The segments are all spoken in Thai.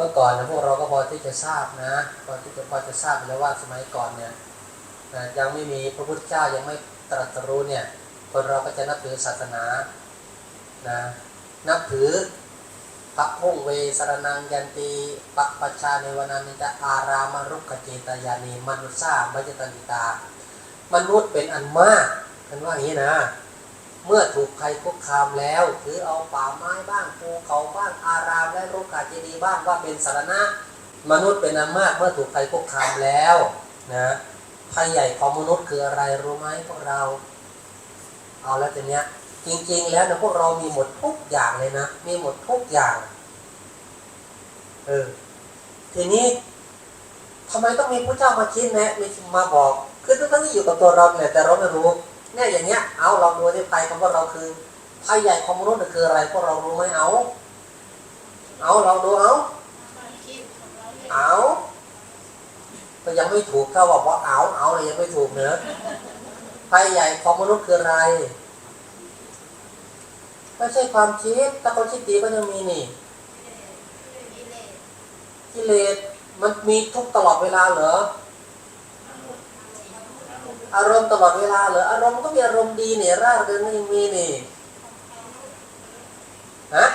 มื่อก่อนนะพวกเราก็พอที่จะทราบนะพอที่จะพอจะทราบแล้วว่าสมัยก่อนเนี่ยนะยังไม่มีพระพุทธเจ้ายังไม่ตรัสรู้เนี่ยคนเราก็จะนับถือศาสนานะนับถือพระพงเวสรนังยันตีปัปปชาเนวนานิจาอารามารุกขเจตยานีมนุษย์ซาบัจตันิตา มนุษย์เป็นอันมากกันว่าอย่างนี้นะ เมื่อถูกใครคุกคามแล้วถือเอาป่าไม้บ้างภูเขาบ้างอารามและรุกขเจดีบ้างว่าเป็นสารณะมนุษย์เป็นอันมากเมื่อถูกใครคุกคามแล้วนะภัยใหญ่ของมนุษย์คืออะไรรู้ไหมพวกเรา เอาแล้วทีเนี้ยจริงๆแล้วนะพวกเรามีหมดทุกอย่างเลยนะ มีหมดทุกอย่างเออทีนี้ทำไมต้องมีพระเจ้ามาชี้แนะมีมาบอก คือทั้งที่อยู่กับตัวเราเนี่ยแต่เราไม่รู้ เนี่ยอย่างเงี้ยเอาเราดูที่ภัยคำว่าเราคือภัยใหญ่ของมนุษย์คืออะไรพวกเรารู้ไหมเอา เอาเราดูเอาความคิดของเราเนี่ยเอาก็ยังไม่ถูกเขาบอกว่าเอาเอาเลยยังไม่ถูกเนอะภัยใหญ่ของมนุษย์คืออะไรไม่ใช่ความคิดถ้าคนคิดดีก็ยังมีนี่กิเลสกิเลสมันมีทุกตลอดเวลาเหรอ อารมณ์ตลอดเวลาเหรออารมณ์ก็มีอารมณ์ดีเนี่ยร่าเริงก็ยังมีนี่ฮะ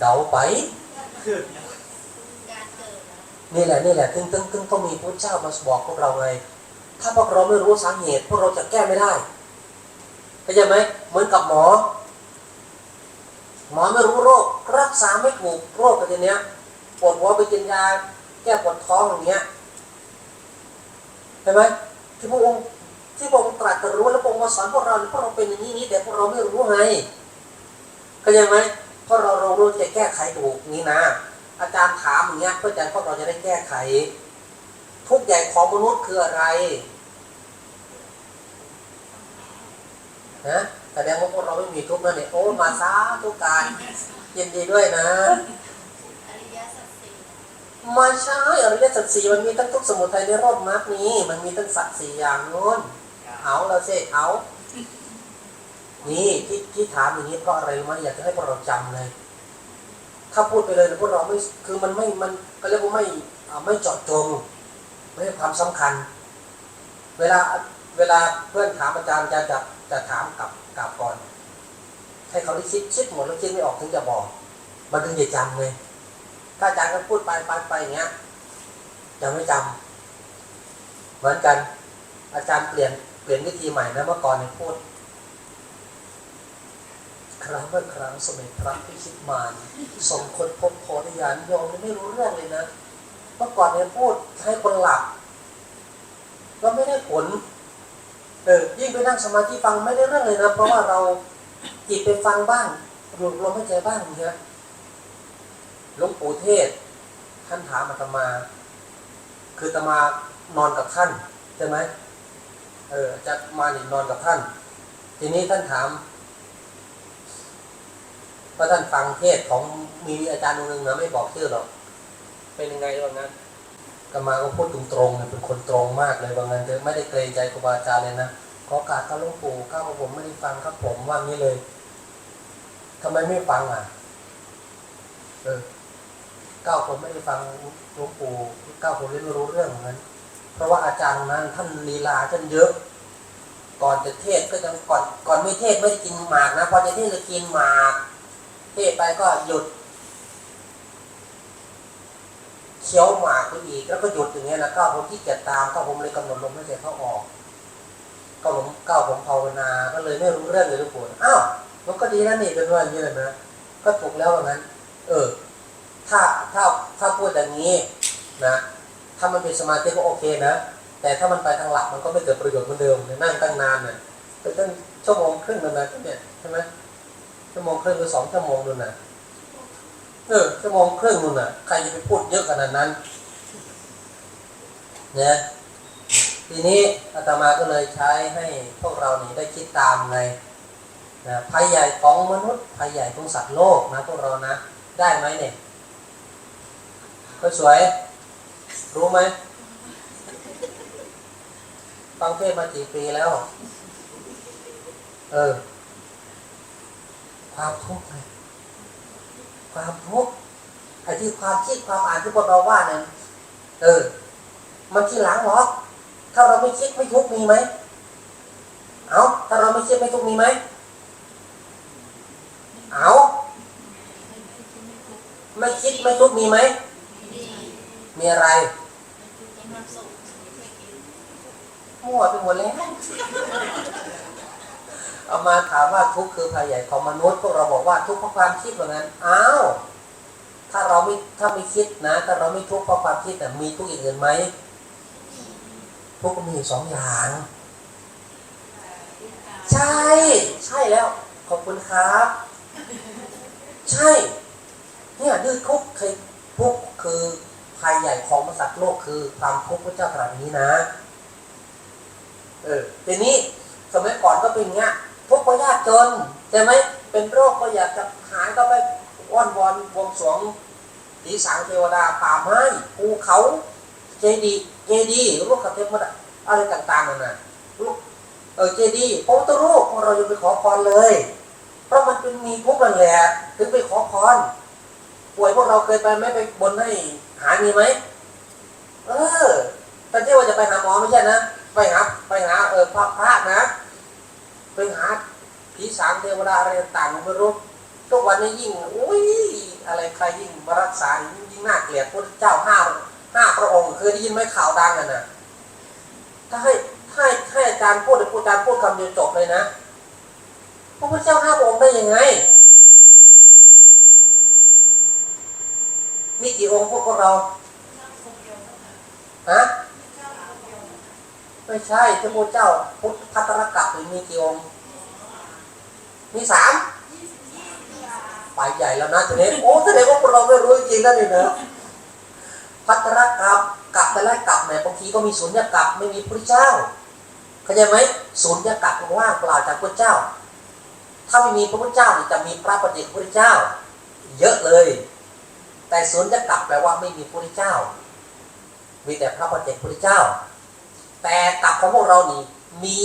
เดาไปนี่แหละนี่แหละตึงตึงตึงต้องมีพระเจ้ามาบอกพวกเราไง ถ้าพวกเราไม่รู้สาเหตุ พวกเราจะแก้ไม่ได้เข้าใจไหมเหมือนกับหมอ หมอไม่รู้โรค รักษาไม่ถูกโรคแบบเนี้ย ปวดหัวไปกินยาแก้ปวดท้องอย่างเงี้ยเห็นไหมที่พระองค์ที่พระองค์ตรัสรู้แล้วพระองค์มาสอนพวกเราพวกเราเป็นอย่างนี้นี้แต่พวกเราไม่รู้ไงเข้าใจไหมเพราะเราเรารู้จะแก้ไขถูกนี้นะ อาจารย์ถามอย่างเงี้ยเพื่อจะพวกเราจะได้แก้ไข ทุกข์ใหญ่ของมนุษย์คืออะไรนะแสดงว่าพวกเราไม่มีทุกข์นั่นเองโอ้มาซาทุกการยินดีด้วยนะ ไม่ใช่อริยสัจสี่มันมีตั้งทุกข์สมุทัยในรอบมรรคนี้ มันมีตั้งสัจสี่อย่างนู้นเอาเราเสเอานี่ที่ที่ถามอย่างนี้เพราะอะไรรู้ไหมอยากจะให้พวกเราจำเลย ถ้าพูดไปเลยนะพวกเราไม่คือมันไม่มันก็เรียกว่าไม่อ่าไม่เจาะจงไม่ให้ความสำคัญ เวลาเวลาเพื่อนถามอาจารย์อาจารย์จะจะถามกลับกลับก่อน ให้เขาได้คิดคิดหมดแล้วคิดไม่ออกถึงจะบอก มันถึงจะจำเลย ถ้าอาจารย์ก็พูดไปไปไปอย่างเงี้ยจะไม่จำเหมือนกัน อาจารย์เปลี่ยนเปลี่ยนวิธีใหม่นะเมื่อก่อนเนี่ยพูด ครั้งเมื่อครั้งสมัยพระพิชิตมารสมคนพบโพธิญาณโยมไม่รู้เรื่องเลยนะเมื่อก่อนเนี่ยพูดให้คนหลับก็ไม่ได้ผลเออยิ่งไปนั่งสมาธิฟังไม่ได้เรื่องเลยนะเพราะว่าเราจิตไปฟังบ้างรวมลมหายใจบ้างเนี่ย หลวงปู่เทศ ท่านถามอาตมา คืออาตมานอนกับท่านใช่ไหมเออจะมานี่นอนกับท่าน ทีนี้ท่านถามว่าท่านฟังเทศของมีอาจารย์หนึ่งนะไม่บอกชื่อหรอก เป็นยังไงว่างั้นกมาก็พูดตรงๆเนี่ยเป็นคนตรงมากเลยว่างั้นเธอไม่ได้เกรงใจครูบาอาจารย์เลยนะขอกาสข้าหลวงปู่ข้าพผมไม่ได้ฟังครับผมว่างี้เลยทำไมไม่ฟังอะ เออ ก้าวผมไม่ได้ฟังหลวงปู่เก้าวผมเลยไม่รู้เรื่องเหมือนกันเพราะว่าอาจารย์นั้นท่านลีลาท่านเยอะ ก่อนจะเทศก็จะก่อนก่อนไม่เทศไม่ได้กินหมากนะพอจะเทศจะกินหมากเทศไปก็หยุดเคี้ยวหมากไปอีกแล้วก็หยุดอย่างเงี้ยนะก้าผมที่เกียจตามก้าผมเลยกำหนดลมไม่ใจเข้าออกก้าผมก้าผมภาวนา ก็เลยไม่รู้เรื่องเลยทุกคนอ้าวมันก็ดีนะนี่เป็นว่าอย่างนี้เลยนะก็ถูกแล้วว่างั้น เออ ถ้าถ้าถ้าพูดอย่างนี้นะถ้ามันเป็นสมาธิก็โอเคนะ แต่ถ้ามันไปทางหลักมันก็ไม่เกิดประโยชน์เหมือนเดิมเนี่ยนั่งตั้งนานเนี่ยเป็นตั้งชั่วโมงครึ่งนั่นนะเนี่ยใช่ไหมชั่วโมงครึ่งหรือสองชั่วโมงนู่นน่ะเออชั่วโมงครึ่งนู่นน่ะใครจะไปพูดเยอะขนาดนั้นเนี่ยทีนี้อาตมาก็เลยใช้ให้พวกเรานี่ได้คิดตามไงนะภัยใหญ่ของมนุษย์ภัยใหญ่ของสัตว์โลกนะพวกเรานะ ได้ไหมเนี่ย ก็สวย รู้ไหมฟังเทศมากี่ปีแล้ว เออ ความทุกข์ไงความทุกข์ไอ้ที่ความคิดความอ่านที่พวกเราว่าเนี่ยเออ มันที่หลังหรอถ้าเราไม่คิดไม่ทุกข์มีไหมเอาถ้าเราไม่คิดไม่ทุกข์มีไหมเอาไม่คิดไม่ทุกข์มีไหม มีอะไรมีความสุขไม่กินมั่วไปหมดแล้วเอามาถามว่าทุกข์คือภัยใหญ่ของมนุษย์พวกเราบอกว่าทุกข์เพราะความคิดเหมือนกันอ้าวถ้าเราไม่ถ้าไม่คิดนะ ถ้าเราไม่ทุกข์เพราะความคิดแต่ะมีทุกข์อย่างอื่นไหมทุกข์ก็มีอยู่สองอย่าง ใช่ ใช่แล้ว ขอบคุณครับ ใช่ เนี่ยดื้อทุกข์เคยทุกข์คือ ภัยใหญ่ของมสัตว์โลกคือความทุกข์พระเจ้าตรัสอย่างนี้นะ เออทีนี้สมัยก่อนก็เป็นอย่างเงี้ยทุกข์เพราะยากจนใช่ไหมเป็นโรคก็อยากจะหายก็ไปอ้อนวอนบวงสรวงผีสางเทวดาป่าไม้ภูเขาเจดีย์เจดีย์รูปกับเทพดอะไรต่างๆนั่นนะรูปเออเจดีย์พระพุทธรูปเราอยู่ไปขอพรเลย เพราะมันเป็นมีทุกข์นั่นแหละถึงไปขอพรป่วยพวกเราเคยไปไหมไปบนให้ หายมีไหมเออแต่ที่ว่าจะไปหาหมอไม่ใช่นะไปหาไปหาเออพระพระนะไปหาผีสางเทวดาอะไรต่างๆไม่รู้ทุกวันนี้ยิ่งอุ้ยอะไรใครยิ่งมารักษายิ่งยิ่งน่าเกลียดพระเจ้าห้าห้าพระองค์เคยได้ยินไหมข่าวดังกันนะถ้าให้ให้ให้อาจารย์พูดอาจารย์พูดคำเดียวจบเลยนะพระพุทธเจ้าห้าพระองค์ได้ยังไง มี กี่องค์พวกเราฮะไม่ใช่พระพุทธเจ้า พุทธพัตรกัปหรือมีกี่องค์มีสามไปใหญ่แล้วนะทีนี้โอ้แสดงว่าพวกเราไม่รู้จริงแล้วนี่เนอะพัตรกับกับแต่ละกับเนี่ยบางทีก็มีศูนย์กับไม่มีพระเจ้าเข้าใจไหมศูนย์กับว่างเปล่าจากพระเจ้า ถ้าไม่มีพระพุทธเจ้าจะมีพระปฏิพระเจ้า เยอะเลย แต่ศูนย์กับแปลว่าไม่มีพระเจ้า มีแต่พระปฏิเจกพระเจ้า แต่กับของพวกเรานี่มี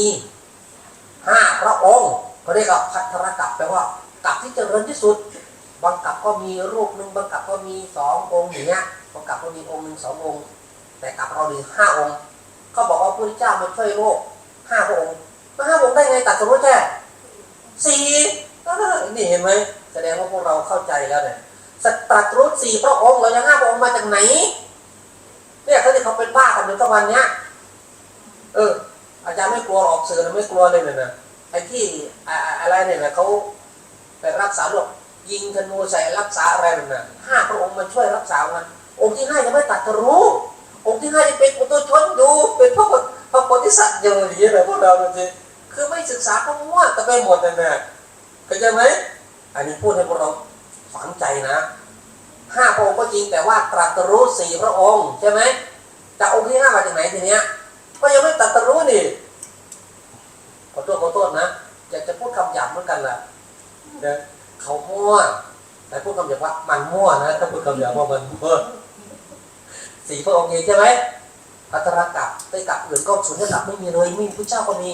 ห้าพระองค์เขาเรียกว่าพัทรกับแปลว่ากับที่เจริญที่สุด บางกับก็มีรูปหนึ่งบางกับก็มีสององค์อย่างเงี้ยบางกับก็มีองค์หนึ่งสององค์ แต่กับเราดีห้าองค์เขาบอกว่าพระเจ้ามาช่วยโลกห้าพระองค์มาห้าองค์ได้ไงตัดสรุปแค่สี่นี่เห็นไหมแสดงว่าพวกเราเข้าใจแล้วเนี่ย ตรัสรู้สี่พระองค์เรายังห้าพระองค์มาจากไหน เนี่ยเขาที่เขาเป็นบ้ากันอยู่ทุกวันเนี้ย เออ อาจารย์ไม่กลัวออกสื่อนะไม่กลัวเลยเนี่ยนะไอ้ที่อะไรเนี่ยนะเขาไปรักษาโรคยิงธนูใส่รักษาอะไรนั่นะห้าพระองค์มาช่วยรักษามันองค์ที่ห้ายังไม่ตัดจะรู้ องค์ที่ห้ายังเป็นปุถุชนอยู่เป็นพระพระโพธิสัตว์อยู่อย่างนี้เลยพวกเราจริงๆคือไม่ศึกษาก็มั่วแต่ไปหมดเลยนะเข้าใจไหมอันนี้พูดให้พวกเรา ฝังใจนะห้าพระองค์ก็จริงแต่ว่าตรัสรู้สี่พระองค์ใช่ไหมแต่องค์ที่ห้ามาจากไหนทีเนี้ย ก็ยังไม่ตัดตรู้นี่ขอโทษขอโทษนะอยากจะพูดคำหยาบเหมือนกันแหละนะเขามั่วแต่พูดคำหยาบว่ามันมั่วนะถ้าพูดคำหยาบว่ามันมั่วสี่พระองค์เองใช่ไหมพัตรกับไปกับอื่นก็สุนทรกับไม่มีเลยไม่มีพระเจ้าก็มี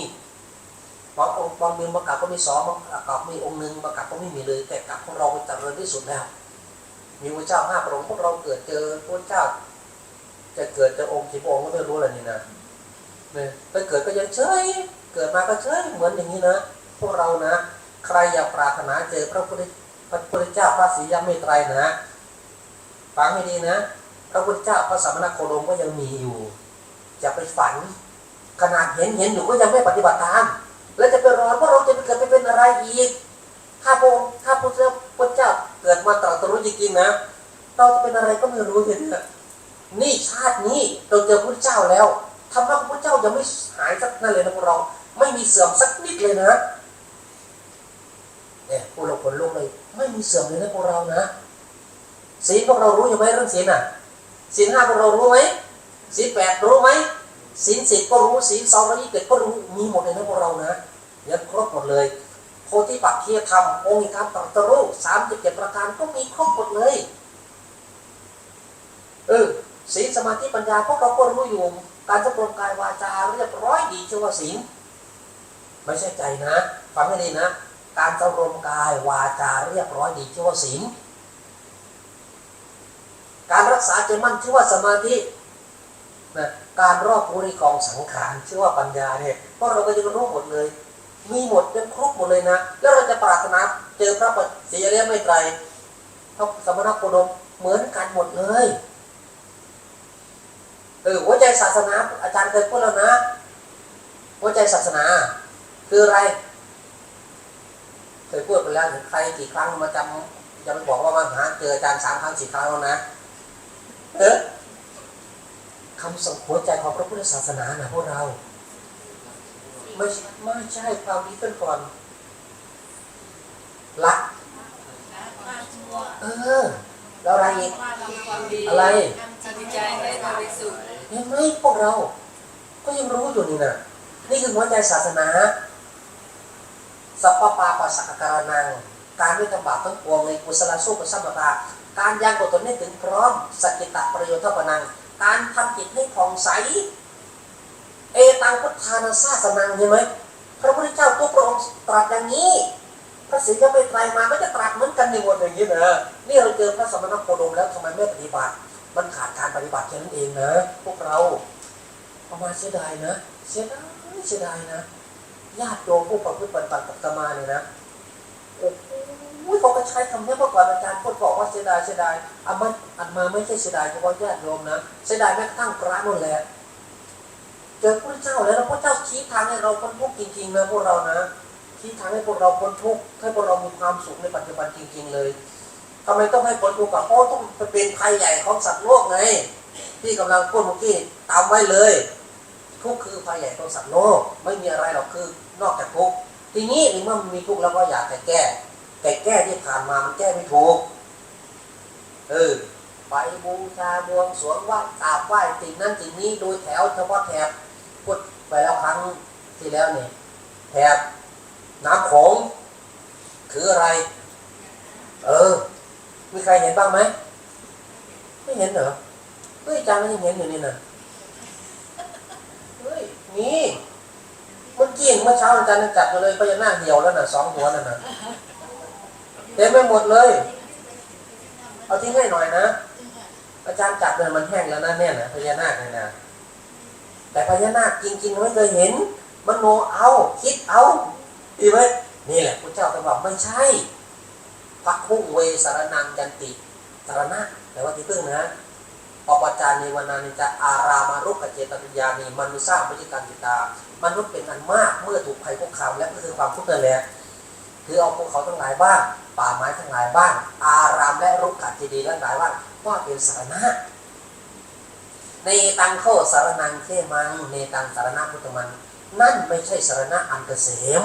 บางองค์บางเมือบางกับก็มีสองบางกับมีองค์หนึ่งบางกับก็ไม่มีเลย แต่กับของเราเป็นเจริญที่สุดแล้ว มีพระเจ้าห้าพระองค์พวกเราเกิดเจอพระเจ้า จะเกิดเจอองค์กี่องค์ก็ไม่รู้เลยนี่นะเนี่ยไปเกิดก็ยังเฉยเกิดมาก็เฉยเหมือนอย่างนี้นะพวกเรานะ ใครอยากปรารถนาเจอพระพุทธพระพุทธเจ้าพระศรียมเมตไตรนะฟังให้ดีนะ พระพุทธเจ้าพระสัมมาโคดมก็ยังมีอยู่อย่าไปฝัน ขนาดเห็นเห็นอยู่ก็ยังไม่ปฏิบัติตาม แล้วจะไปรอว่าเราจะไปเกิดไปเป็นอะไรอีกถ้าพระองค์ถ้าพระพุทธเจ้าเกิดมาตรัสรู้จริงๆนะ เราจะเป็นอะไรก็ไม่รู้เลยนะนี่ชาตินี้เราเจอพระเจ้าแล้วธรรมะของพระเจ้ายังไม่หายสักนั่นเลยนะพวกเรา ไม่มีเสื่อมสักนิดเลยนะเนี่ยพวกเราคนลุกเลย ไม่มีเสื่อมเลยนะพวกเรานะศีลพวกเรารู้อยู่ไหมเรื่องศีลอะศีลห้าพวกเรารู้ไหมศีลแปดรู้ไหม ศีลสิบก็รู้ศีลสองร้อยยี่สิบเจ็ดก็รู้มีหมดเลยนะพวกเรานะเนี่ยครบหมดเลย โพธิปักเคียธรรมองค์ธรรมตรัสรู้สามสิบเจ็ดประการก็มีครบหมดเลยเออศีลสมาธิปัญญาพวกเราก็รู้อยู่ การสำรวมกายวาจาเรียบร้อยดีชื่อว่าศีลไม่ใช่ใจนะฟังให้ดีนะ การสำรวมกายวาจาเรียบร้อยดีชื่อว่าศีลการรักษาใจมั่นชื่อว่าสมาธินะ การรอบรู้ในกองสังขารชื่อว่าปัญญาเนี่ยเพราะเราก็ยังรู้หมดเลย มีหมดยังครบหมดเลยนะ แล้วเราจะปรารถนาเจอพระปฏิเรียไม่ไตรพระสมณโคดมเหมือนกันหมดเลยเออหัวใจศาสนาอาจารย์เคยพูดแล้วนะ หัวใจศาสนา คืออะไรเคยพูดไปแล้วถึงใครกี่ครั้งมาจำจะไปบอกว่ามาหาเจออาจารย์สามครั้งสี่ครั้งแล้วนะเออ คำสั่งหัวใจของพระพุทธศาสนานะพวกเรา ไม่ใช่ไม่ใช่ความดีเป็นก่อนรักความชั่วเออแล้วอะไรอีกอะไรจิตใจให้บริสุทธิ์เห็นไหมพวกเรา ก็ยังรู้อยู่นี่นะนี่คือหัวใจศาสนาสัพพปาปัสสะการนังการไม่ทำบาปทั้งปวงในกุศลสู้กับสัมปทาการยังกดตนให้ถึงพร้อมสกิตะประโยชน์เท่าปนัง ให้ผ่องใส เอตังพุทธานาซาสนังเห็นไหมพระพุทธเจ้าตัวพระองค์ตรัสอย่างนี้ พระศรีจะไม่ไตรมาก็จะตรัสเหมือนกันในวันอย่างนี้นะนี่เราเจอพระสมณโคดมแล้วทำไมไม่ปฏิบัติ มันขาดการปฏิบัติแค่นั้นเองนะ พวกเราประมาเสียดายนะ เสียดายเสียดายนะญาติโยมผู้ประพฤติปฏิบัติกับตมาเนี่ยนะโอ้ โหเขาก็ใช้คำนี้เมื่อก่อนอาจารย์พูดบอกว่าเสียดายเสียดายอามันอันมาไม่ใช่เสียดายเฉพาะญาติโยมนะเสียดายแม้กระทั่งพระนั่นแหละเจอพระเจ้าแล้วพระเจ้าชี้ทางให้เราพ้นทุกข์จริงๆนะพวกเรานะชี้ทางให้พวกเราพ้นทุกข์ให้พวกเรามีความสุขในปัจจุบันจริง ๆ เลยทำไมต้องให้พ้นทุกข์กับเพราะต้องเป็นภัยใหญ่ของสัตว์โลกไงที่กำลังพูดเมื่อกี้ตามไว้เลยทุกข์คือภัยใหญ่ของสัตว์โลกไม่มีอะไรหรอกคือนอกจากทุกข์ทีนี้ในเมื่อมันมีทุกข์แล้วก็อยากจะแก้ แต่แก้ที่ผ่านมามันแก้ไม่ถูก เออ ไปบูชาบวงสรวงไหว้กราบไหว้สิ่งนั้นสิ่งนี้โดยแถวเฉพาะแถบพูดไปแล้วครั้งที่แล้วนี่แถบน้ำโขงคืออะไร เออ มีใครเห็นบ้างไหม ไม่เห็นเหรอ เฮ้ยจารย์ก็ยังเห็นอยู่นี่นะเฮ้ย นี่เมื่อกี้เมื่อเช้าอาจารย์ยังจับมาเลยพญานาคเหี่ยวแล้วน่ะสองหัวน่ะนะ ต็มไปหมดเลย เอาทิ้งให้หน่อยนะ อาจารย์จับเลยมันแห้งแล้วนะเนี่ยนะพญานาคเนี่ยนะ แต่พญานาคจริงๆไม่เคยเห็นมโนเอา คิดเอาดีไหมนี่แหละพระเจ้าตรัสบอกไม่ใช่พระคุ้งเวสารนังจันติสารณะแต่ว่าที่พึ่งนะปปจานิวนานิจะอารามารุกเจตปิญญานีมนุษย์สร้างพฤติกรรมจิตามนุษย์เป็นอันมากเมื่อถูกภัยคุกคามและก็คือความทุกข์นั่นแหละคือเอาภูเขาทั้งหลายบ้าง ป่าไม้ทั้งหลายบ้าง อารามและรุกขเจดีย์ทั้งหลายบ้างว่าเป็นสารณะในตังโคสารนังเทมังในตังสารณะพุทธมัน นั่นไม่ใช่สารณะอันเกษม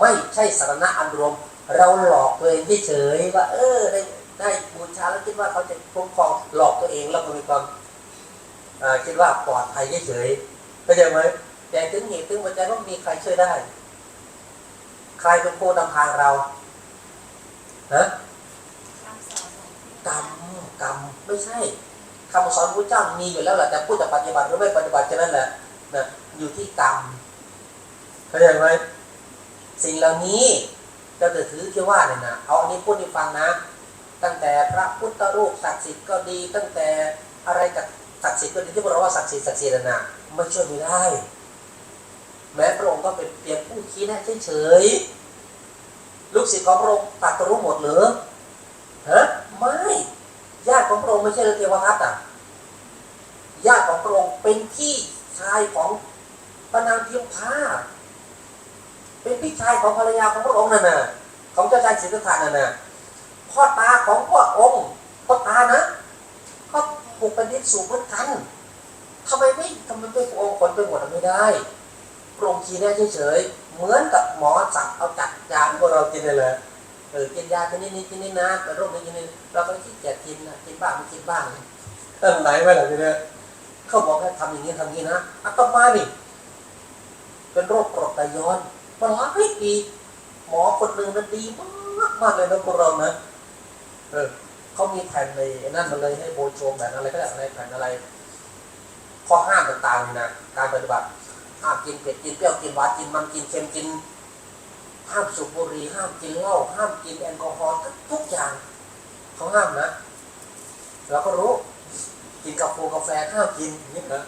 ไม่ใช่สารณะอันรวม เราหลอกตัวเองเฉยว่า เออได้ได้บูชาแล้วคิดว่าเขาจะคุ้มครองหลอกตัวเองแล้วก็มีความคิดว่าปลอดภัยเฉยเข้าใจไหมแต่ถึงเหตุถึงปัจจัยต้องมีใครช่วยได้ ใครเป็นผู้นำทางเรา ฮะคำสอนของกรรมกรรมไม่ใช่คำสอนพระเจ้ามีอยู่แล้วแหละแต่ผู้จะปฏิบัติหรือไม่ปฏิบัติแค่นั้นแหละนะอยู่ที่กรรมเข้าใจไหมสิ่งเหล่านี้เราจะถือที่ว่าเนี่ยนะเอาอันนี้พูดให้ฟังนะ ตั้งแต่พระพุทธรูปศักดิ์สิทธิ์ก็ดี ตั้งแต่อะไรกับศักดิ์สิทธิ์ก็ดีที่พวกเราว่าศักดิ์สิทธิ์ศักดิ์สิทธิ์นะไม่ช่วยไม่ได้ แม้พระองค์ก็เป็นเพียงผู้ชี้แนะเฉยๆ ลูกศิษย์ของพระองค์ตัดรู้หมดหรือฮะไม่ญาติของพระองค์ไม่ใช่เทวทัตอะญาติของพระองค์เป็นพี่ชายของพระนางพิมพาเป็นพี่ชายของภรรยาของพระองค์นั่นน่ะของเจ้าชายสิทธัตถะนั่นน่ะพ่อตาของพ่อองค์พ่อตานะก็ถูกเป็นดินสูบเหมือนกันทำไมไม่ทำไมไม่พระองค์คนไปหมดไม่ได้พระองค์ชี้แนะเฉยๆ เหมือนกับหมอจับเอาจัดยาพวกเรากินเลยเลยเออกินยากินนี่นี่กินนี่นะแต่โรคนี้กินนี่เราก็ขี้เกียจกินนะกินบ้างไม่กินบ้างเออไหนไปหรอทีเนี้ยเขาบอกให้ทำอย่างนี้ทำอย่างนี้นะอัตมานี่เป็นโรคกรดไหลย้อนมาหลายปีหมอคนหนึ่งนั้นดีมากมากเลยนะพวกเรานะเออเขามีแผ่นในนั่นมาเลยให้โบโชมแบบอะไรก็ได้อะไรแผ่นอะไรข้อห้ามต่างๆนี่นะการปฏิบัติ ห้ามกินเผ็ดกินเปรี้ยวกินหวานกินมันกินเค็มกินห้ามสูบบุหรี่ห้ามกินเหล้าห้ามกินแอลกอฮอล์ทุกทุกอย่างเขาห้ามนะเราก็รู้กินกาแฟกาแฟห้ามกินนี่นะ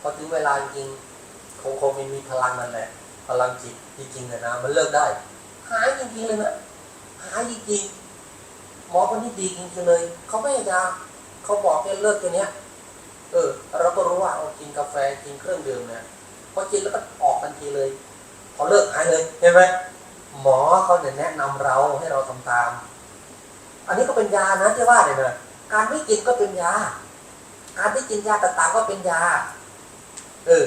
พอถึงเวลาจริงคงคงไม่มีพลังนั่นแหละ พลังจิตจริงๆเลยนะมันเลิกได้ หายจริงๆเลยนะหายจริงๆหมอคนนี้ดีจริงๆเลยเขาไม่ให้ยาเขาบอกแค่เลิกตัวเนี้ยเออเราก็รู้ว่าเรากินกาแฟกินเครื่องดื่มเนี่ย อกินแล้วก็ออกทันทีเลย พอเลิกหายเลยเห็นไหมหมอเขาจะแนะนำเราให้เราทำตาม อันนี้ก็เป็นยานะที่ว่าเนี่ยนะการไม่กินก็เป็นยา การที่กินยาต่างๆก็เป็นยา เออ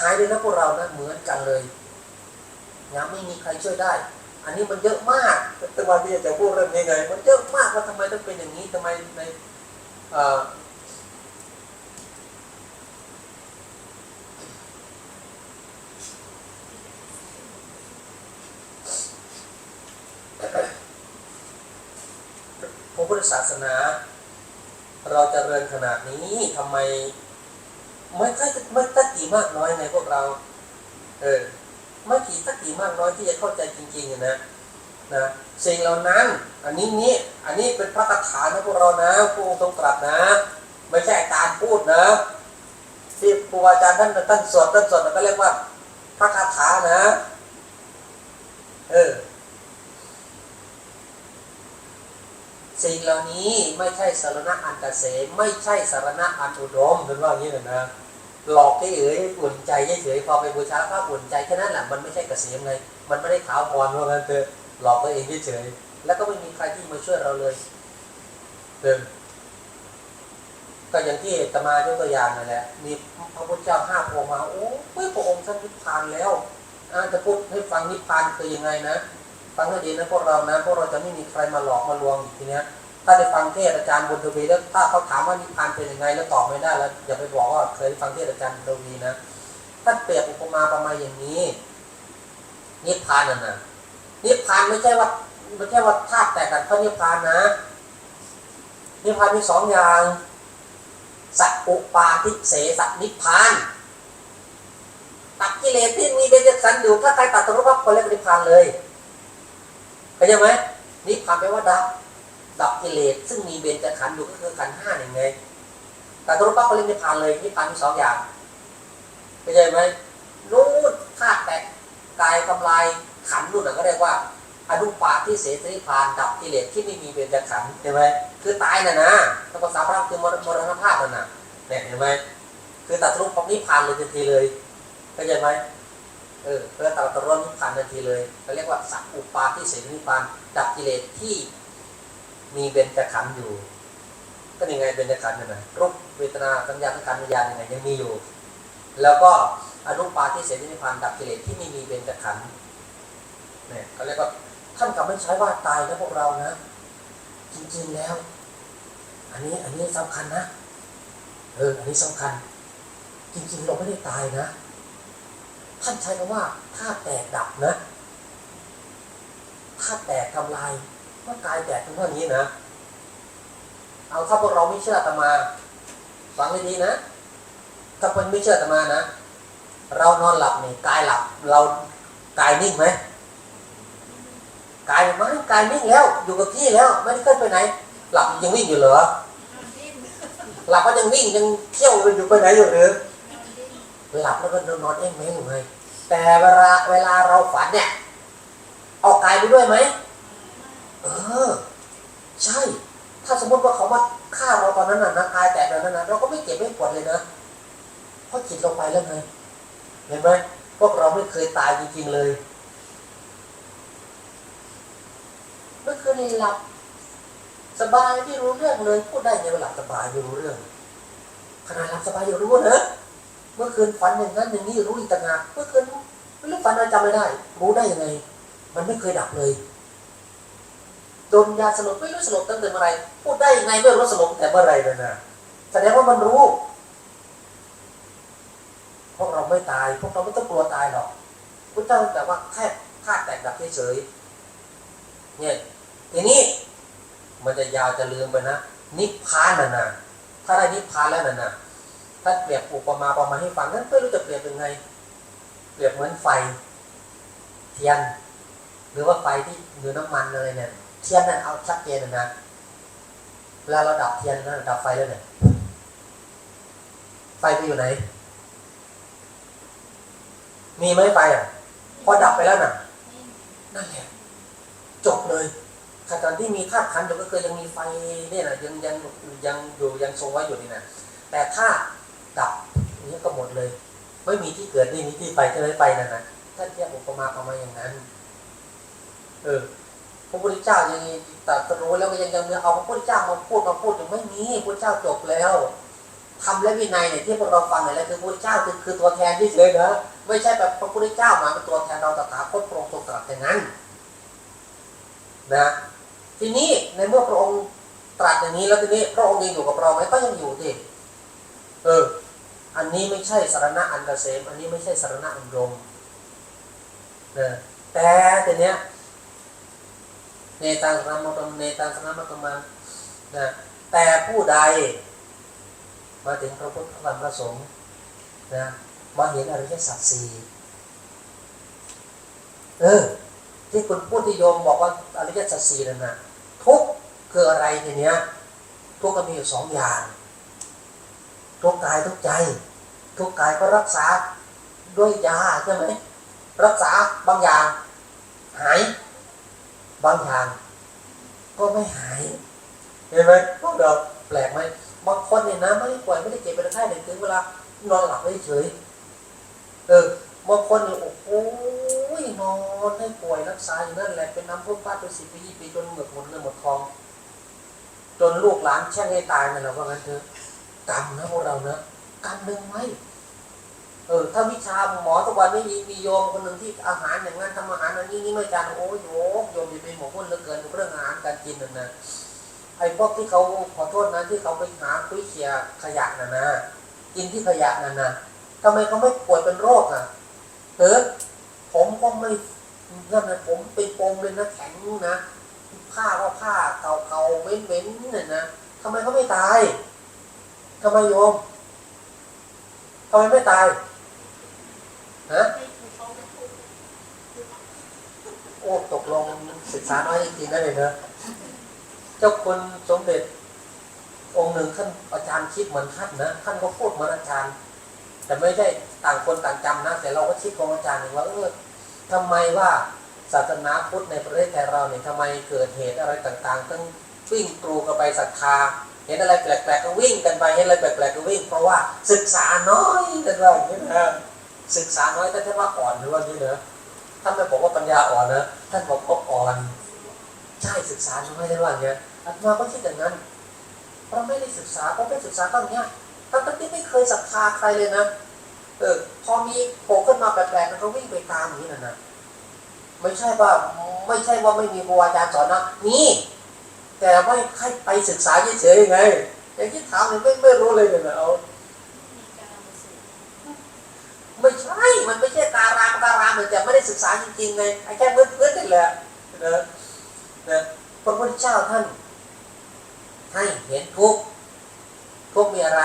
หายเลยนะพวกเรานะเหมือนกันเลยยังไม่มีใครช่วยได้ อันนี้มันเยอะมากแต่วันที่จะพูดเรื่องนี้ไงมันเยอะมากว่าทำไมต้องเป็นอย่างนี้ทำไมในเอ่อ พระพุทธศาส นา เราจเจริญขนาดนี้ทำไมไม่ใช่ไม่ตักกี่มากน้อยในพวกเรา เออไม่กี่ตักกี่มากน้อยที่จะเข้าใจจริงๆนะนะสิ่งเหล่านั้น อันนี้นี้อันนี้เป็นพระคาถานะพวกเรานะพระองค์ทรงตรัสนะ ไม่ใช่อาจารย์พูดนะที่ครูอาจารย์ท่านท่านสวดท่านสวดก็เรียกว่าพระคาถานะ เออ สิ่งเหล่านี้ไม่ใช่สารณะอันเกษมไม่ใช่สารณะอันอุดมเป็นว่าอย่างนี้เลยนะหลอกให้เอ๋ยอุ่นใจเฉยๆพอไปบูชาพระอุ่นใจแค่นั้นแหละมันไม่ใช่เกษมไงมันไม่ได้ขาวพรว่างั้นเถอะหลอกตัวเองเฉยๆแล้วก็ไม่มีใครที่มาช่วยเราเลยเดินก็อย่างที่ตมายกตัวอย่างนั่นแหละมีพระพุทธเจ้าห้าพระองค์มาโอ้ยพระองค์ท่านนิพพานแล้วอาจะพูดให้ฟังนิพพานคือยังไงนะ ฟังให้ดีนะพวกเรานะพวกเราจะไม่มีใครมาหลอกมาลวงอีกทีเนี้ยถ้าได้ฟังเทศอาจารย์บุญทวีแล้วถ้าเขาถามว่านิพพานเป็นยังไงแล้วตอบไม่ได้แล้วอย่าไปบอกว่าเคยฟังเทศอาจารย์บุญทวีนะท่านเปรียบอุปมาประมาณอย่างนี้ นิพพานน่ะนะนิพพานไม่ใช่ว่าไม่ใช่ว่าธาตุแตกกันเพราะนิพพานนะนิพพานมีสองอย่างสัจอุปาทิเสสนิพพานตัดกิเลสที่มีเบญจขันธ์อยู่ถ้าใครตัดตรงปั๊บคนเรียกนิพพานเลย เข้าใจไหมนิพพานแปลว่าดับดับกิเลสซึ่งมีเบญจขันธ์อยู่ก็คือขันธ์ห้าหนึ่งไงแต่ตรงปั๊บเขาเรียกนิพพานเลยนิพพานมีสองอย่างเข้าใจไหมนู่นธาตุแตกกายทำลายขันธ์นู่นก็เรียกว่าอนุปาทิเสสนิพพานดับกิเลสที่ไม่มีเบญจขันธ์ใช่ไหมคือตายน่ะนะถ้าภาษาพระคือมรรณภาพน่ะนะเนี่ยเห็นไหมคือตัดรูปปั๊บนิพพานเลยทันทีเลยเข้าใจไหม เออเพื่อตัดตรวนิพพานทันทีเลยเขาเรียกว่าสัพอุปาทิเสสนิพพานดับกิเลสที่มีเบญจขันธ์อยู่ ก็ยังไงเบญจขันธ์นั่นนะรูปเวทนาสัญญาสังขารวิญญาณยังไงยังมีอยู่ แล้วก็อนุปาทิเสสนิพพานดับกิเลสที่ไม่มีเบญจขันธ์เนี่ยเขาเรียกว่าท่านกลับไม่ใช้ว่าตายนะพวกเรานะ จริงๆแล้ว อันนี้อันนี้สำคัญนะเอออันนี้สำคัญ จริงๆเราไม่ได้ตายนะ ท่านใช้คำว่าธาตุแตกดับนะธาตุแตกทำลายเมื่อกายแตกเป็นเท่านี้นะ เอาถ้าพวกเราไม่เชื่อตมาฟังให้ดีนะถ้าคนไม่เชื่อตมานะ เรานอนหลับนี่กายหลับ เรากายนิ่งไหมกายไม่กายนิ่งแล้ว อยู่กับที่แล้วไม่ได้เคลื่อนไปไหน หลับยังวิ่งอยู่เหรอหลับก็ยังวิ่งยังเที่ยวอยู่ไปไหนอยู่หรือหลับแล้วก็นอนเอ้งแม่งอยู่ไง แต่เวลาเวลาเราฝันเนี่ยเอากายไปด้วยไหมเออ ใช่ ถ้าสมมติว่าเขามาฆ่าเราตอนนั้นน่ะนะกายแตกตอนนั้นนะเราก็ไม่เจ็บไม่ปวดเลยนะเพราะจิตเราไปแล้วไงเห็นไหมพวกเราไม่เคยตายจริงๆเลยไม่เคยหลับสบายไม่รู้เรื่องเลยพูดได้ไงว่าหลับสบายไม่รู้เรื่องขนาดหลับสบายยังรู้นะ เมื่อคืนฝันอย่างนั้นอย่างนี้รู้อีกต่างหากเมื่อคืนไม่รู้ฝันอะไรจำไม่ได้ รู้ได้ยังไง มันไม่เคยดับเลยโดนยาสลบไม่รู้สลบตั้งแต่เมื่อไรพูดได้ยังไงไม่รู้สลบแต่เมื่อไรเลยนะแสดงว่ามันรู้พวกเราไม่ตายพวกเราไม่ต้องกลัวตายหรอกพระเจ้าแต่ว่าแค่ธาตุแตกดับเฉยๆเนี่ยทีนี้มันจะยาวจะลืมไปนะนิพพานน่ะนะถ้าได้นิพพานแล้วน่ะนะ ถ้าเปรียบอุปมาประมาณให้ฟังนั้นไม่รู้จะเปรียบยังไง เปรียบเหมือนไฟ เทียน หรือว่าไฟที่อยู่น้ำมันอะไรเนี่ยเทียนนั่นเอาชัดเจนนะเวลาเราดับเทียนนะดับไฟแล้วเนี่ยไฟไปอยู่ไหน มีไหมไฟอะ พอดับไปแล้วน่ะ นั่นแหละ จบเลยขณะที่มีธาตุขันธ์อยู่ก็คือยังมีไฟเนี่ยนะยังยังยังอยู่ยังทรงไว้อยู่นี่นะแต่ถ้า ดับอย่างนี้ก็หมดเลย ไม่มีที่เกิดไม่มีที่ไปจะไม่ไปนั่นนะถ้าเทียบอุปมาประมาอย่างนั้น เออพระพุทธเจ้ายังตรัสรู้แล้วก็ยังยังเอาพระพุทธเจ้ามาพูดมาพูดยังไม่มีพระพุทธเจ้าจบแล้วทำและวินัยเนี่ยที่พวกเราฟังเนี่ยแหละคือพระพุทธเจ้าคือคือตัวแทนที่เฉยนะไม่ใช่แบบพระพุทธเจ้ามาเป็นตัวแทนเราตถาคตพระองค์ทรงตรัสอย่างนั้นนะทีนี้ในเมื่อพระองค์ตรัสอย่างนี้แล้วทีนี้พระองค์ยังอยู่กับเราไหมก็ยังอยู่ดิเออ อันนี้ไม่ใช่สารณะอันเกษม อันนี้ไม่ใช่สารณะอันดมนะแต่ทีเนี้ยเนตังสนามตมเนตังสนามตมันนะแต่ผู้ใด มาถึงพระพุทธพระธรรมพระสงฆ์นะมาเห็นอริยสัจสี่เออ ที่คุณพูดที่โยมบอกว่าอริยสัจสี่นั่นนะทุกคืออะไรทีเนี้ยทุกก็มีอยู่สองอย่าง ทุกกายทุกใจ ทุกกายก็รักษาด้วยยาใช่ไหมรักษาบางอย่าง หาย บางอย่าง ก็ไม่หายเห็นไหมพวกเราแปลกไหมบางคนเนี่ยนะไม่ได้ป่วยไม่ได้เจ็บเป็นไข้เลยถึงเวลานอนหลับเฉยเออบางคนเนี่ยโอ้โหนอนให้ป่วยรักษาอยู่นั่นแหละเป็นน้ำพุฟาดไปสิบปียี่ปีจนเหงือกหมดเงินหมดทอง จนลูกหลานแช่งให้ตายนั่นแหละว่างั้นเถอะ กรรมนะพวกเรานะกรรมหนึ่งไหมเออถ้าวิชาหมอทุกวันนี้มีมีโยมคนหนึ่งที่อาหารอย่างนั้นทำอาหารอันนี้นี่ไม่จานโอ้ยโยมโยมจะเป็นหมอคนเหลือเกินเรื่องอาหารการกินนั่นนะไอ้พวกที่เขาขอโทษนะที่เขาไปหาคุยเคียขยะน่ะนะกินที่ขยะนั่นนะทำไมเขาไม่ป่วยเป็นโรคอะเออผมก็ไม่นั่นนะผมเป็นปมเลยนะแข็งนะผ้าก็ผ้าเก่าๆเหม็นๆเนี่ยนะทำไมเขาไม่ตาย ทำไมโยมทำไมไม่ตายฮะโอ้ตกลงศึกษาน้อยจริงๆนะเลยเนอะเจ้าคุณสมเด็จ องค์หนึ่งท่านอาจารย์คิดเหมือนท่านนะท่านก็พูดเหมือนอาจารย์ แต่ไม่ได้ต่างคนต่างจำนะ แต่เราก็คิดของอาจารย์เองว่าเออทำไมว่าศาสนาพุทธในประเทศไทยเราเนี่ยทำไมเกิดเหตุอะไรต่างๆต้องวิ่งกรูกันไปศรัทธา เห็นอะไรแปลกๆก็วิ่งกันไปเห็นอะไรแปลกๆก็วิ่ง เพราะว่าศึกษาน้อยกันว่าอย่างนี้นะศึกษาน้อยแต่ท่านว่าอ่อนหรือว่าอย่างนี้เนอะท่านไม่บอกว่าปัญญาอ่อนนะท่านบอกว่าอ่อนใช่ศึกษาน้อยท่านว่าอย่างนี้อาตมาก็คิดอย่างนั้นเพราะไม่ได้ศึกษาเพราะไม่ศึกษาก็อย่างเนี้ยทั้งที่ไม่เคยศรัทธาใครเลยนะเออพอมีโผล่ขึ้นมาแปลกๆมันก็วิ่งไปตามอย่างนี้นะนะไม่ใช่ว่าไม่ใช่ว่าไม่มีครูอาจารย์สอนนะนี่ แต่ไม่ให้ไปศึกษาเฉยๆไงอย่างที่ถามเนี่ยไม่ไม่รู้เลยเนี่ยเอาไม่ใช่ มันไม่ใช่ตารางตารางมันแต่ไม่ได้ศึกษาจริงๆไงไอ้แค่เพื่อนๆนี่แหละนะนะพระพุทธเจ้าท่านให้เห็นทุกทุกมีอะไร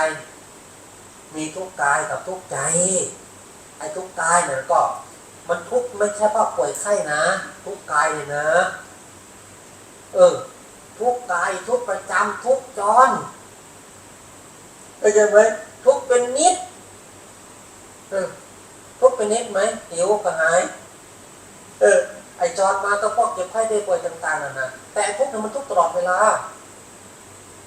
มีทุกกายกับทุกใจ ไอ้ทุกกายเนี่ยก็ มันทุกไม่ใช่ว่าป่วยไข้นะ ทุกกายเลยนะ เออ ทุกกายทุกประจำทุกจรเข้าใจไหมทุกเป็นนิดเออทุกเป็นนิดไหมหิวกระหาย เออ ไอจอรมาก็พวกเจ็บไข้ได้ป่วยต่างๆน่ะนะแต่ทุกเนี่ยมันทุกตลอดเวลา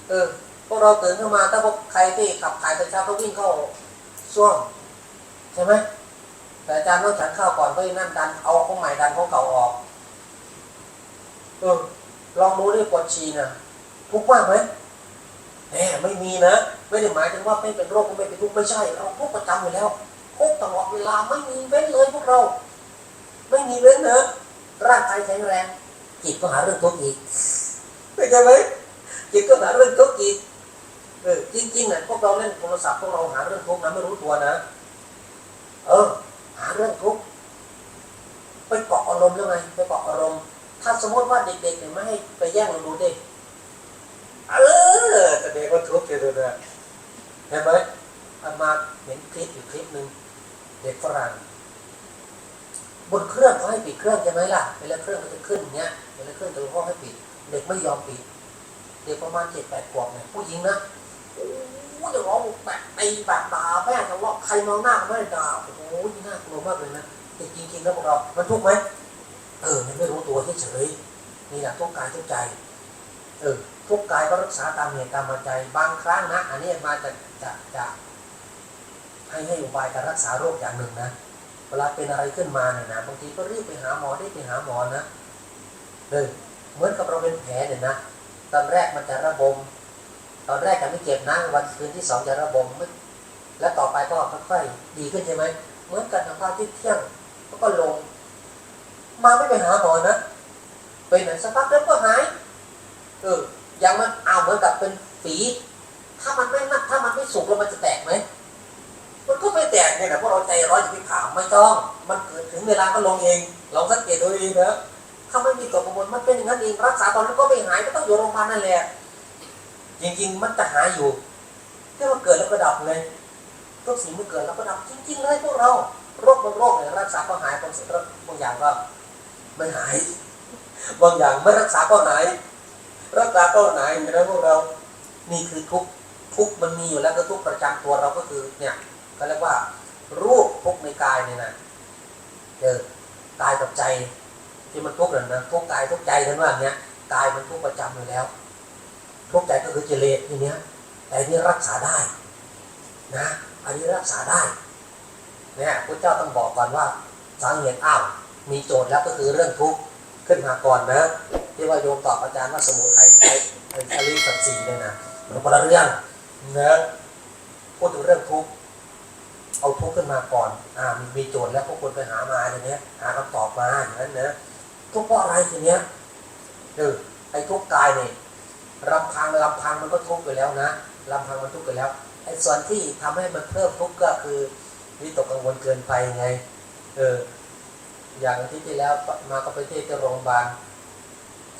เออ พวกเราตื่นขึ้นมาถ้าพวกใครที่ขับถ่ายตอนเช้าก็วิ่งเข้าซ่วมใช่ไหมแต่อาจารย์ต้องฉันข้าวก่อนก็นั่นดันเอาของใหม่ดันของเก่าออก เออ ลองดูดิปวดฉี่นะทุกข์มากไหมแหมไม่มีนะ ไม่ได้หมายถึงว่าไม่เป็นโรคไม่เป็นทุกข์ไม่ใช่เราทุกข์ประจำอยู่แล้วทุกตลอดเวลาไม่มีเว้นเลยพวกเรา ไม่มีเว้นเนอะร่างกายแข็งแรงจิตก็หาเรื่องทุกข์อีกเข้าใจไหมจิตก็หาเรื่องทุกข์อีกเออจริงๆนะพวกเราเล่นโทรศัพท์พวกเราหาเรื่องทุกข์นะไม่รู้ตัวนะ เออ หาเรื่องทุกข์ไปเกาะอารมณ์แล้วไงไปเกาะอารมณ์ ถ้าสมมติว่าเด็กๆเนี่ยไม่ให้ไปแย่งเราดูดิเออแต่เด็กก็ทุกข์เลยนะเห็นไหมอามาเห็นคลิปอยู่คลิปหนึ่งเด็กฝรั่งบนเครื่องเขาให้ปิดเครื่องใช่ไหมล่ะเวลาเครื่องมันจะขึ้นอย่างเงี้ยเวลาเครื่องจะรู้ว่าให้ปิด เด็กไม่ยอมปิด เด็กประมาณเจ็ดแปดขวบเนี่ยผู้หญิงนะโอ้ยจะร้องแบบตีแบบด่าแม่ทะเลาะใครมองหน้าก็ไม่ด่าโอ้โหน่ากลัวมากเลยนะแต่จริงๆแล้วพวกเรามันทุกข์ไหม เออมันไม่รู้ตัวเฉยๆนี่แหละทุกกายทุกใจ เออ ทุกกายก็รักษาตามเหตุตามปัจจัยบางครั้งนะ อันนี้มาจะจะจะให้ให้อุบายการรักษาโรคอย่างหนึ่งนะเวลาเป็นอะไรขึ้นมาเนี่ยนะบางทีก็รีบไปหาหมอได้ไปหาหมอนะเลยเหมือนกับเราเป็นแผลเนี่ยนะตอนแรกมันจะระบม ตอนแรกจะไม่เจ็บนะวันคืนที่สองจะระบมมแล้วต่อไปก็ค่อยๆดีขึ้นใช่ไหมเหมือนกันทางภาคที่เที่ยงก็ลง มาไม่ไปหาหมอนะเป็นไหนสักพักแล้วก็หายเออยังมันเอาเหมือนกับเป็นฝีถ้ามันไม่ถ้ามันไม่สุกแล้วมันจะแตกไหมมันก็ไม่แตกเนี่ยนะเพราะเราใจร้อนอย่าไปผ่ขาวไม่ต้อง มันเกิดถึงเวลาก็ลงเองลองสังเกตดูเองนะถ้าไม่มีกฎประมวลมันเป็นอย่างนั้นเองรักษาตอนนั้นก็ไม่หายก็ต้องอยู่โรงพยาบาลนั่นแหละจริงๆมันจะหายอยู่แค่มันเกิดแล้วก็ดับเลยทุกสิ่งมันเกิดแล้วก็ดับจริงๆเลยพวกเราโรคบางโรคเนี่ยรักษาก็หายบางสิ่งบางอย่างก็ ไม่หาย บางอย่างไม่รักษาก็หาย รักษาก็หายนะพวกเรา นี่คือทุกข์ทุกข์มันมีอยู่แล้วก็ทุกข์ประจำตัวเราก็คือเนี่ยก็เรียกว่า รูปทุกข์ในกายเนี่ยนะเออกายกับใจที่มันทุกข์เนี่ยนะทุกข์กายทุกข์ใจกันว่าอย่างเนี้ยกายมันทุกข์ประจำอยู่แล้ว ทุกข์ใจก็คือกิเลสทีเนี้ย แต่นี่รักษาได้นะอันนี้รักษาได้เนี่ยพระเจ้าต้องบอกก่อนว่าสาเหตุอ้าว มีโจทย์แล้วก็คือเรื่องทุกข์ขึ้นมาก่อนนะที่ว่าโยมตอบอาจารย์ว่าสมุทัยไอ้ไอ้อริสัจสี่เนี่ยนะมันคนละเรื่องนะพูดถึงเรื่องทุกข์เอาทุกข์ขึ้นมาก่อนอ่ามีโจทย์แล้วพวกคุณไปหามาอย่างเนี้ยหาคำตอบมาอย่างนั้นนะทุกข์เพราะอะไรทีเนี้ยเออไอ้ทุกข์กายเนี่ยลำพังลำพังมันก็ทุกข์ไปแล้วนะลำพังมันทุกข์ไปแล้วไอ้ส่วนที่ทำให้มันเพิ่มทุกข์ก็คือวิตกกังวลเกินไปไง เออ อย่างที่ที่แล้วมาก็ไปเทศที่โรงพยาบาล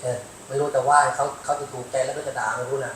เออไม่รู้แต่ว่าเขาเขาจะถูกใจแล้วก็จะด่าไม่รู้นะ